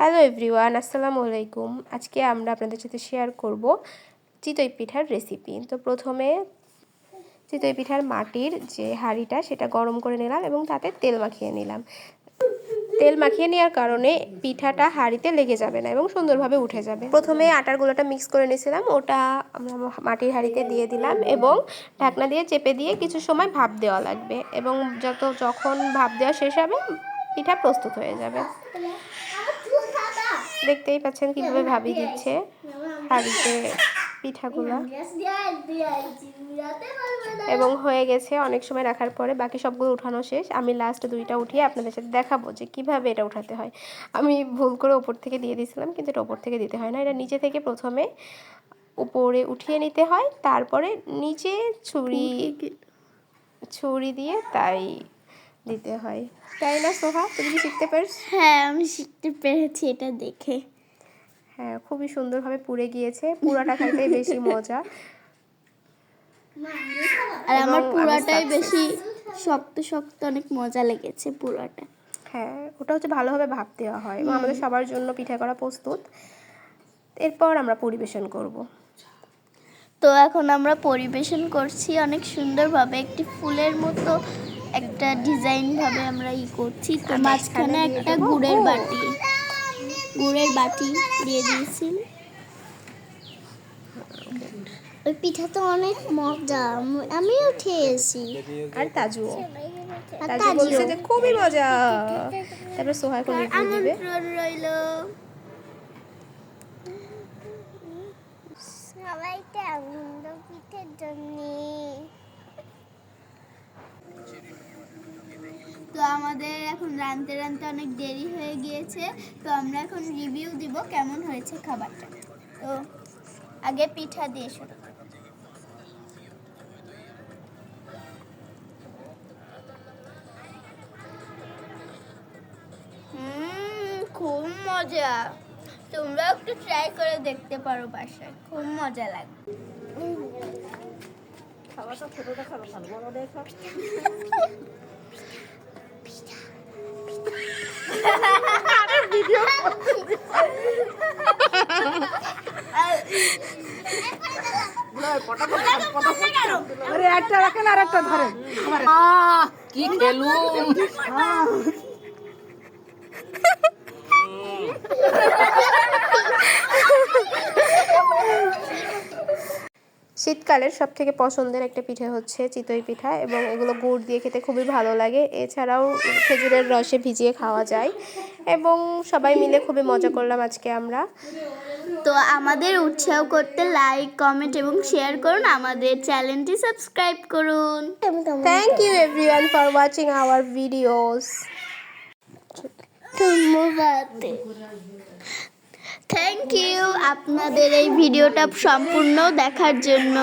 Hello everyone, আসসালামু আলাইকুম। আজকে আমরা আপনাদের সাথে শেয়ার করব চিতই পিঠার রেসিপি তো প্রথমে চিতই পিঠার মাটির যে হাঁড়িটা, সেটা গরম করে নিলাম এবং তাতে তেল মাখিয়ে নিলাম। তেল মাখিয়ে নেওয়ার কারণে পিঠাটা হাঁড়িতে লেগে যাবে না এবং সুন্দরভাবে উঠে যাবে। প্রথমে আটার গুঁড়োটা মিক্স করে নিয়েছিলাম, ওটা আমরা মাটির হাঁড়িতে দিয়ে দিলাম এবং ঢাকনা দিয়ে চেপে দিয়ে কিছু সময় ভাপ দেওয়া লাগবে এবং যত যখন ভাপ দেওয়া শেষ হবে, পিঠা প্রস্তুত হয়ে যাবে। দেখতেই পাচ্ছেন কীভাবে ভাবি দিচ্ছে হাঁড়িতে পিঠাগুলো। এবং হয়ে গেছে অনেক সময় রাখার পরে বাকি সবগুলো উঠানো শেষ। আমি লাস্ট দুইটা উঠিয়ে আপনাদের সাথে দেখাবো যে কীভাবে এটা উঠাতে হয়। আমি ভুল করে ওপর থেকে দিয়ে দিয়েছিলাম কিন্তু এটা ওপর থেকে দিতে হয় না। এটা নিচে থেকে প্রথমে উপরে উঠিয়ে নিতে হয় তারপরে নিচে ছুরি ছুরি দিয়ে তাই দিতে হয়। তাই না সোহা? তুমি কি শিখতে পারিস হ্যাঁ আমি শিখতে পেরেছি এটা দেখে। হ্যাঁ খুবই সুন্দরভাবে পুড়ে গিয়েছে। পুরাটা খাইতে বেশি মজা। আর আমার পুরাটাই বেশি শক্ত শক্ত অনেক মজা লেগেছে পুরাটা। হ্যাঁ ওটা হচ্ছে ভালোভাবে ভাপ দেওয়া হয় এবং আমাদের সবার জন্য পিঠা করা প্রস্তুত। এরপর আমরা পরিবেশন করব। তো এখন আমরা পরিবেশন করছি অনেক সুন্দরভাবে একটি ফুলের মতো একটা ডিজাইন ভাবে আমরা ই করছি। তো মাঝখানে মাঝখানে একটা গুড়ের বাটি। গুড়ের বাটি দিয়ে দিয়েছি। ওই পিঠা তো অনেক মজা। আমিও খেয়েছি। আর তাজু তাজিও। বলছে যে খুবই মজা। তারপর সোহা এখন রিভিউ দিবে। রইল। সবাইকে আনন্দ পিঠের জন্য। আমাদের এখন রানতে রানতে অনেক দেরি হয়ে গিয়েছে তো আমরা এখন রিভিউ দিব কেমন হয়েছে খাবারটা। তো আগে পিঠা দিয়ে শুরু খুব মজা। তোমরা একটু ট্রাই করে দেখতে পারো বাসায় খুব মজা লাগবে। আরে একটা রাখেন আর একটা ধরেন। কি খেলুম? শীতকালের সব থেকে পছন্দের একটা পিঠে হচ্ছে চিতই পিঠা এবং এগুলো গুড় দিয়ে খেতে খুবই ভালো লাগে। এছাড়াও খেজুরের রসে ভিজিয়ে খাওয়া যায় এবং সবাই মিলে খুবই মজা করলাম আজকে আমরা। তো আমাদের উৎসাহ করতে লাইক কমেন্ট এবং শেয়ার করুন। আমাদের চ্যানেলটি সাবস্ক্রাইব করুন। Thank you everyone for watching our videos ধন্যবাদ। থ্যাংক ইউ আপনাদের এই ভিডিওটা সম্পূর্ণ দেখার জন্য।